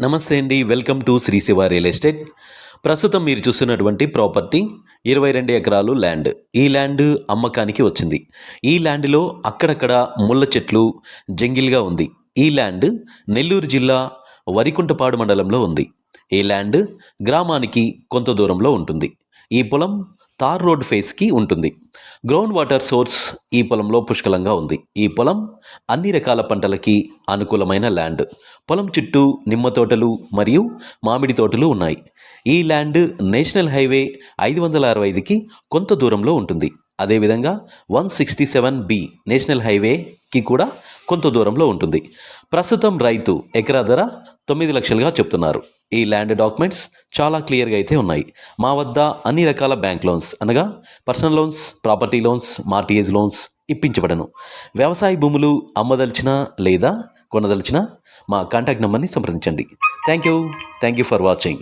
నమస్తే అండి welcome to Sri Shiva real estate. ప్రస్తుతం మీరు చూస్తున్నటువంటి ప్రాపర్టీ ఇరవై రెండు ఎకరాలు ల్యాండ్. ఈ ల్యాండ్ అమ్మకానికి వచ్చింది. ఈ ల్యాండ్లో అక్కడక్కడ ముళ్ళ చెట్లు జంగిల్గా ఉంది. ఈ ల్యాండ్ నెల్లూరు జిల్లా వరికుంటపాడు మండలంలో ఉంది. ఈ ల్యాండ్ గ్రామానికి కొంత దూరంలో ఉంటుంది. ఈ పొలం తార్ రోడ్ ఫేస్కి ఉంటుంది. గ్రౌండ్ వాటర్ సోర్స్ ఈ పొలంలో పుష్కలంగా ఉంది. ఈ పొలం అన్ని రకాల పంటలకి అనుకూలమైన ల్యాండ్. పొలం చుట్టూ నిమ్మ తోటలు మరియు మామిడి తోటలు ఉన్నాయి. ఈ ల్యాండ్ నేషనల్ హైవే ఐదు వందల అరవై ఐదుకి కొంత దూరంలో ఉంటుంది. అదేవిధంగా one sixty seven B national హైవేకి కూడా కొంత దూరంలో ఉంటుంది. ప్రస్తుతం రైతు ఎకరా ధర తొమ్మిది లక్షలుగా చెప్తున్నారు. ఈ ల్యాండ్ డాక్యుమెంట్స్ చాలా క్లియర్గా అయితే ఉన్నాయి. మా వద్ద అన్ని రకాల బ్యాంక్ లోన్స్ అనగా personal loans property loans mortgage loans ఇప్పించబడను. వ్యవసాయ భూములు అమ్మదలిచిన లేదా కొనదలిచిన మా కాంటాక్ట్ నెంబర్ని సంప్రదించండి. Thank you. Thank you for watching.